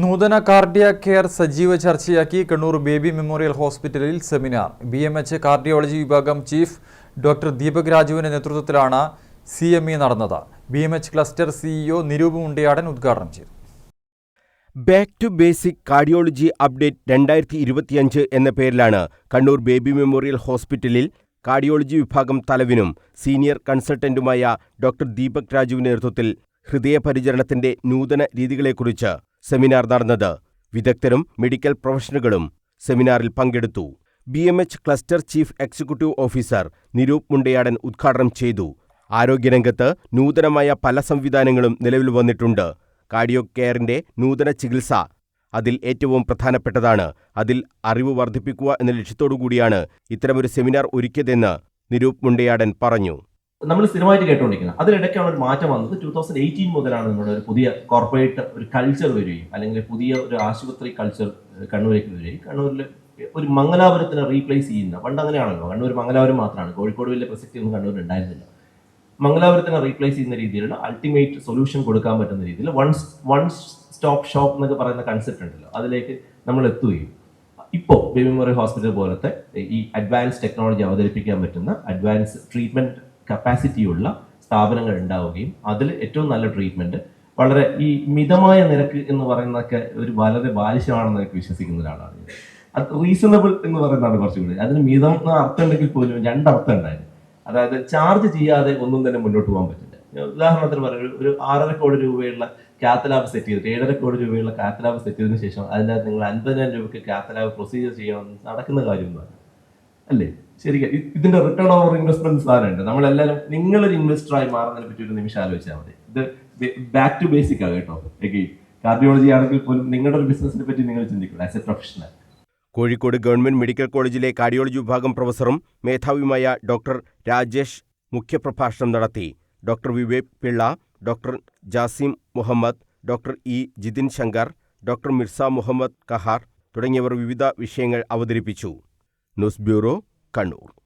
നൂതന cardia care സജീവ ചർച്ചയാക്കി കണ്ണൂർ ബേബി മെമ്മോറിയൽ ഹോസ്പിറ്റലിൽ seminar. B M H cardiology വിഭാഗം ചീഫ് ഡോക്ടർ ദീപക് രാജുവിന്റെ നേതൃത്വത്തിലാണ് സി എം ഇ നടന്നത്. B M H cluster CEO Niroop Mundiyadan ഉദ്ഘാടനം ചെയ്തു. Back to basic cardiology update രണ്ടായിരത്തി ഇരുപത്തിയഞ്ച് എന്ന പേരിലാണ് കണ്ണൂർ ബേബി മെമ്മോറിയൽ ഹോസ്പിറ്റലിൽ കാർഡിയോളജി വിഭാഗം തലവിനും സീനിയർ കൺസൾട്ടന്റുമായ ഡോക്ടർ ദീപക് രാജുവിന്റെ നേതൃത്വത്തിൽ ഹൃദയപരിചരണത്തിന്റെ നൂതന രീതികളെക്കുറിച്ച് സെമിനാർ നടന്നത്. വിദഗ്ധരും മെഡിക്കൽ പ്രൊഫഷണലുകളും സെമിനാറിൽ പങ്കെടുത്തു. B M H cluster chief executive officer Niroop Mundayadan ഉദ്ഘാടനം ചെയ്തു. ആരോഗ്യരംഗത്ത് നൂതനമായ പല സംവിധാനങ്ങളും നിലവിൽ വന്നിട്ടുണ്ട്. കാർഡിയോ കെയറിന്റെ നൂതന ചികിത്സ അതിൽ ഏറ്റവും പ്രധാനപ്പെട്ടതാണ്. അതിൽ അറിവ് വർദ്ധിപ്പിക്കുക എന്ന ലക്ഷ്യത്തോടുകൂടിയാണ് ഇത്തരമൊരു സെമിനാർ ഒരുക്കിയതെന്ന് നിരൂപ് മുണ്ടയാടൻ പറഞ്ഞു. നമ്മൾ സ്ഥിരമായിട്ട് കേട്ടുകൊണ്ടിരിക്കുന്നത്. അതിലിടയ്ക്കാണ് ഒരു മാറ്റം വന്നത്. ടൂ തൗസൻഡ് എയ്റ്റീൻ മുതലാണ് നമ്മുടെ ഒരു പുതിയ കോർപ്പറേറ്റ് ഒരു കൾച്ചർ വരികയും അല്ലെങ്കിൽ പുതിയ ഒരു ആശുപത്രി കൾച്ചർ കണ്ണൂരേക്ക് വരികയും. കണ്ണൂരിൽ ഒരു മംഗലാപുരത്തിനെ റീപ്ലേസ് ചെയ്യുന്ന പണ്ട് അങ്ങനെയാണല്ലോ. കണ്ണൂർ മംഗലാപുരം മാത്രമാണ്. കോഴിക്കോട് വലിയ പ്രസക്തി ഒന്നും കണ്ണൂരിൽ ഉണ്ടായിരുന്നില്ല. മംഗലാപുരത്തിനെ റീപ്ലേസ് ചെയ്യുന്ന രീതിയിലുള്ള അൾട്ടിമേറ്റ് സൊല്യൂഷൻ കൊടുക്കാൻ പറ്റുന്ന രീതിയിൽ വൺ വൺ സ്റ്റോപ്പ് ഷോപ്പ് എന്നൊക്കെ പറയുന്ന കൺസെപ്റ്റ് ഉണ്ടല്ലോ. അതിലേക്ക് നമ്മൾ എത്തുകയും. ഇപ്പോൾ ബേബി ഹോസ്പിറ്റൽ പോലത്തെ ഈ അഡ്വാൻസ് ടെക്നോളജി അവതരിപ്പിക്കാൻ പറ്റുന്ന അഡ്വാൻസ് ട്രീറ്റ്മെന്റ് കപ്പാസിറ്റിയുള്ള സ്ഥാപനങ്ങൾ ഉണ്ടാവുകയും അതിൽ ഏറ്റവും നല്ല ട്രീറ്റ്മെന്റ് വളരെ ഈ മിതമായ നിരക്ക് എന്ന് പറയുന്നതൊക്കെ ഒരു വളരെ ബാലിശമാണെന്ന് എനിക്ക് വിശ്വസിക്കുന്ന ഒരാളാണ് അത് റീസണബിൾ എന്ന് പറയുന്നതാണ് കുറച്ചുകൂടി. അതിന് മിതം എന്ന അർത്ഥം ഉണ്ടെങ്കിൽ പോലും രണ്ടർത്ഥം ഉണ്ടായിരുന്നു. അതായത് ചാർജ് ചെയ്യാതെ ഒന്നും തന്നെ മുന്നോട്ട് പോകാൻ പറ്റില്ല. ഉദാഹരണത്തിന് പറയുക ഒരു- ആറര കോടി രൂപയുള്ള കാത്തലാബ് സെറ്റ് ചെയ്തിട്ട് ഏഴര കോടി രൂപയുള്ള കാത്തലാബ് സെറ്റ് ചെയ്തതിനു ശേഷം അതിനകത്ത് നിങ്ങൾ അൻപതിനായിരം രൂപയ്ക്ക് കാത്തലാബ് പ്രൊസീജിയർ ചെയ്യണം നടക്കുന്ന കാര്യമൊന്നുമല്ല അല്ലേ? ശരിക്കും ഇതിന്റെ റിട്ടേൺ ഓവർ ഇൻവെസ്റ്റ്മെന്റ് സാധനമുണ്ട് നമ്മളെല്ലാവരും നിങ്ങളൊരു ഇൻവെസ്റ്ററായി മാറുന്നതിനെ പറ്റി ഒരു നിമിഷം ആലോചിച്ചാൽ മതി. ഇത് ബാക്ക് ടു ബേസിക് ആണ് കേട്ടോ. കാർഡിയോളജി ആണെങ്കിൽ പോലും നിങ്ങളുടെ ഒരു ബിസിനസിനെ പറ്റി നിങ്ങൾ ചിന്തിക്കണം as a professional Kozhikode government medical കോളേജിലെ കാർഡിയോളജി വിഭാഗം പ്രൊഫസറും മേധാവിയുമായ ഡോക്ടർ രാജേഷ് മുഖ്യപ്രഭാഷണം നടത്തി. Doctor Vivek Pillai doctor Jasim Muhammad doctor E Jithin Shankar doctor Mirza Muhammad Kahar തുടങ്ങിയവർ വിവിധ വിഷയങ്ങൾ അവതരിപ്പിച്ചു. News bureau Kannur